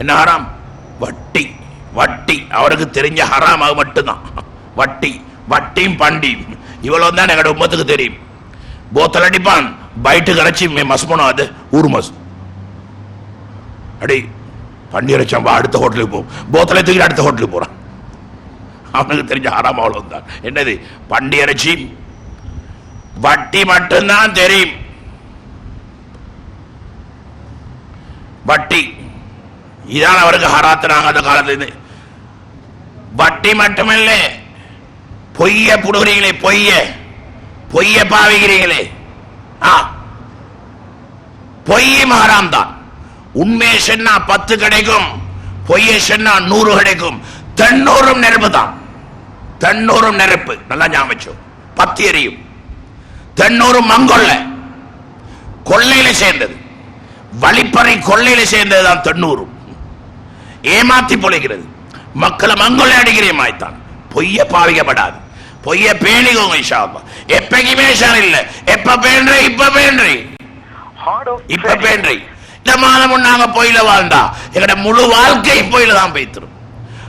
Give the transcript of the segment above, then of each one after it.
என்ன ஹராம் வட்டி வட்டி. அவருக்கு தெரிஞ்ச ஹராம் அது மட்டும்தான். வட்டி வட்டியும் பண்டியும். இவ்வளவு தான் எங்களோட உமத்துக்கு தெரியும். போத்தல் அடிப்பான் பைட்டு கரைச்சி போனோம் அது ஊர் மஸ் அடி பண்டி அரைச்சாம்பா அடுத்த ஹோட்டலுக்கு போவோம் போத்தலை தூக்கி அடுத்த ஹோட்டலுக்கு போறான். அவனுக்கு தெரிஞ்ச ஹராம் அவ்வளவு தான் என்னது பண்டி அரைச்சி வட்டி மட்டும்தான் தெரியும். வட்டி இதான் அவருக்கு ஹராத்தினாங்க அந்த காலத்துல இருந்து. வட்டி மட்டுமல்ல. பொய்ய புடுகிறீங்களே பொய்ய. பொய்ய பாவிக்கிறீங்களே. ஆ. பொய்யும் ஹராம் தான் உண்மையை சொன்னா பத்து கிடைக்கும். பொய்யை சொன்னா நூறு கிடைக்கும். தென்னூறும் நெருப்பு தான் தென்னூறும் நெருப்பு. நல்லா ஞாபகம் பத்து எரியும். தென்னூறும் மங்கொள்ள கொள்ளையில சேர்ந்தது. வழிப்பறை கொள்ளையில சேர்ந்தது தான் தென்னூறும் ஏமாத்தி பொழைக்கிறது மக்களை மங்கொள்ளை அடிக்கிறேமாய்த்தான் பொய்ய பாவிக்கப்படாது. பொய்ய பேணிக்கோங்க அல்லாஹ். எப்பயுமே சார் இல்ல. எப்ப பேன்றே இப்ப of இப்ப. பேன்றி இந்த மாதமும் நாங்க பொயில வாழ்ந்தா எங்கட முழு வாழ்க்கை பொயில தான் பேய்த்திரும்.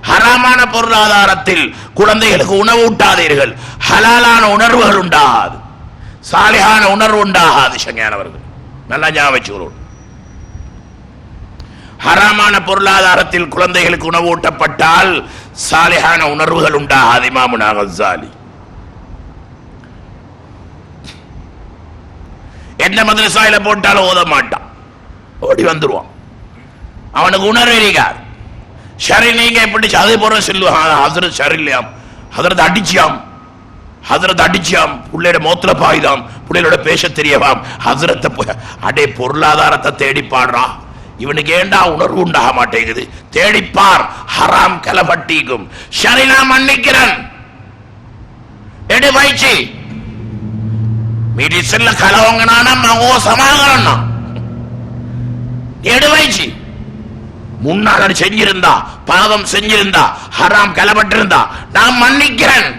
ஹராமான பொருளாதாரத்தில் குழந்தைகளுக்கு உணவு ஊட்டாதீர்கள். ஹலாலான உணர்வுகள் உண்டாகாது. சாலிகான உணர்வு உண்டாகாது சங்கையானவர்கள். நல்லா ஞாபகம் வச்சுக்கிறோம் ஹராமான பொருளாதாரத்தில் குழந்தைகளுக்கு உணவூட்டப்பட்டால் சாலையான உணர்வுகள் உண்டாகாது இமாமுனா கஸ்ஸாலி என்ன மதுரசாயில போட்டாலும் ஓத மாட்டான். ஓடி வந்துருவான். அவனுக்கு உணர்வு இருக்கார் சரி நீங்க எப்படி அது போற சொல்லுவான் ஹசரத் சரியில்லையாம் ஹசரத் அடிச்சியாம் ஹசரத் அடிச்சியாம் பிள்ளையோட மோத்திர பாய்தாம். பிள்ளைகளோட பேச தெரியவாம். ஹசரத்தை அடே பொருளாதாரத்தை தேடி பாடுறா. இவனுக்கு ஏண்டா உணர்வு உண்டாக மாட்டேங்குது? தேடிப்பார். ஹராம் கலபட்டிக்கும் சரி நான் மன்னிக்கிறேன். எடு பயிற்சி மெடிசன்ல கலவங்கனானா மோசமாகறன்னா எடுவாய்ச்சி முன்னால் செஞ்சிருந்தா பாவம் செஞ்சிருந்தா ஹராம் கலப்பட்டிருந்தா நான் மன்னிக்கிறேன்.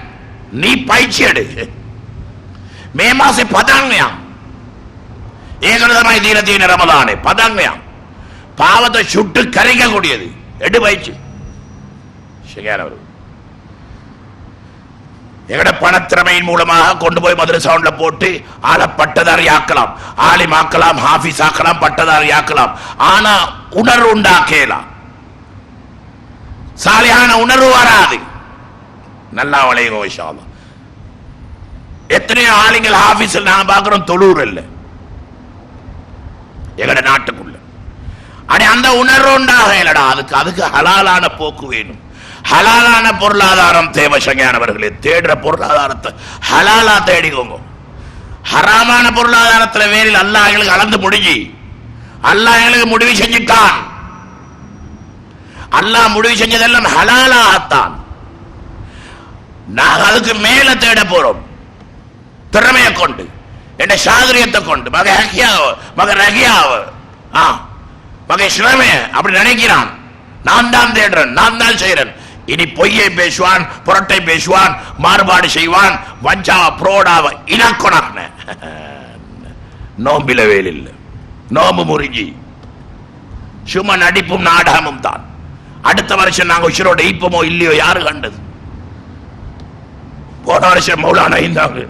நீ பயிற்சி எடு. மே மாசம் பதாங்கயாம் ஏகரதமாய் தீரத்தீன ரமதானே பதாங்கயாம் பாவத்தை சுட்டு கரைக்க கூடியது. எடு பயிற்சி. அவர் எங்கட பணத்திறமையின் மூலமாக கொண்டு போய் மதுரை சவுண்ட்ல போட்டு ஆளை பட்டதாரி ஆக்கலாம். ஆலிம் ஆக்கலாம் ஹாஃபிஸ் ஆக்கலாம் பட்டதாரி ஆக்கலாம். ஆனா உணர்வு உண்டாக்கலாம் சாலையான உணர்வு வராது. நல்லா வளையும் விஷயம் எத்தனையோ ஆளுங்கள் ஆபீஸில் நான் பார்க்கிறோம் தொழூர் இல்ல. எங்கட நாட்டுக்குள்ள. அடி அந்த உணர்வு உண்டாக இல்லடா அதுக்கு அதுக்கு ஹலாலான போக்கு வேணும். ஹலாலான பொருளாதாரம் தேவை சங்கையானவர்களே. தேடுற பொருளாதாரத்தை ஹலாலா தேடிக்கோங்க. ஹராமான பொருளாதாரத்துல வேறில் அல்லாஹ் எங்களுக்கு அளந்து முடிஞ்சு அல்லாஹ் எங்களுக்கு முடிவு செஞ்சுட்டான். அல்லாஹ் முடிவு செஞ்சதெல்லாம் ஹலாலாகத்தான். நாங்கள் அதுக்கு மேல தேட போறோம். திறமையை கொண்டு என்ன சாதுரியத்தை கொண்டு மக ஹக்கியாவோ மக ரகியாவ ஆ. மக அப்படி நினைக்கிறான். நான் தான் தேடுறேன் நான் தான் செய்யறேன் இனி பொய்யை பேசுவான் புரட்டை பேசுவான் மாறுபாடு செய்வான். வஞ்சாவ புரோடாவ இனக்கொணான. நோம்பில வேலில் நோம்பு முறிஞ்சி சும்மா நடிப்பும் நாடகமும் தான். அடுத்த வருஷம் நாங்க உசிரோட இப்பமோ இல்லையோ யாரு கண்டது? போன வருஷம் மௌலானா இருந்தாங்க